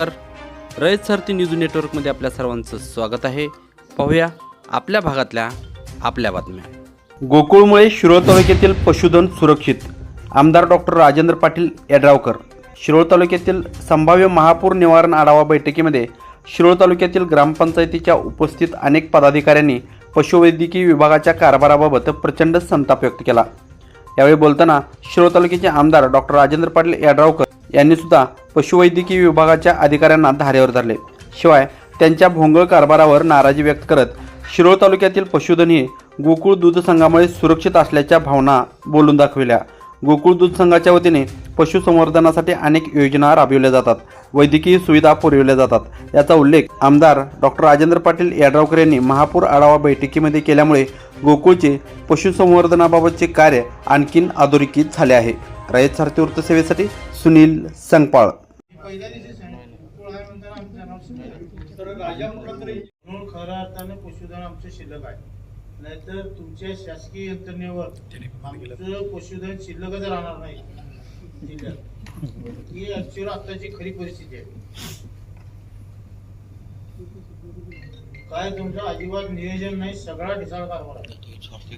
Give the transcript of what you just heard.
तर रयत सारथी न्यूज नेटवर्कमध्ये आपल्या सर्वांचं स्वागत आहे. पाहूया आपल्या भागातल्या आपल्या बातम्या. गोकुळमुळे शिरोळ तालुक्यातील पशुधन सुरक्षित. आमदार डॉक्टर राजेंद्र पाटील यड्रावकर. शिरोळ तालुक्यातील संभाव्य महापूर निवारण आढावा बैठकीमध्ये शिरोळ तालुक्यातील ग्रामपंचायतीच्या उपस्थित अनेक पदाधिकाऱ्यांनी पशुवैद्यकीय विभागाच्या कारभाराबाबत प्रचंड संताप व्यक्त केला. यावेळी बोलताना शिरोळ तालुक्याचे आमदार डॉक्टर राजेंद्र पाटील यड्रावकर यांनी सुद्धा पशुवैद्यकीय विभागाच्या अधिकाऱ्यांना धारेवर धरले. शिवाय त्यांच्या भोंगळ कारभारावर नाराजी व्यक्त करत शिरोळ तालुक्यातील पशुधन हे गोकुळ दूध संघामुळे सुरक्षित असल्याच्या भावना बोलून दाखविल्या. गोकुळ दूध संघाच्या वतीने पशुसंवर्धनासाठी अनेक योजना राबविल्या जातात. वैद्यकीय सुविधा पुरविल्या जातात. याचा उल्लेख आमदार डॉक्टर राजेंद्र पाटील यड्रावकर यांनी महापूर आढावा बैठकीमध्ये केल्यामुळे गोकुळचे पशुसंवर्धनाबाबतचे कार्य आणखीन अधोरेखित झाले आहे. रयत सारथी वृत्तसेवेसाठी सुनील संगपाळ. पहिल्या दिवशी तर राजा म्हणून खऱ्या अर्थानं पशुधन आमचं शिल्लक आहे. नाहीतर तुमच्या शासकीय यंत्रणेवर आमचं पशुधन शिल्लकच राहणार नाही. जिल्ह्यात ही ऍक्च्युअल आताची खरी परिस्थिती आहे. काय तुमचं अजिबात नियोजन नाही सगळा ढिसाळ कारभार आहे.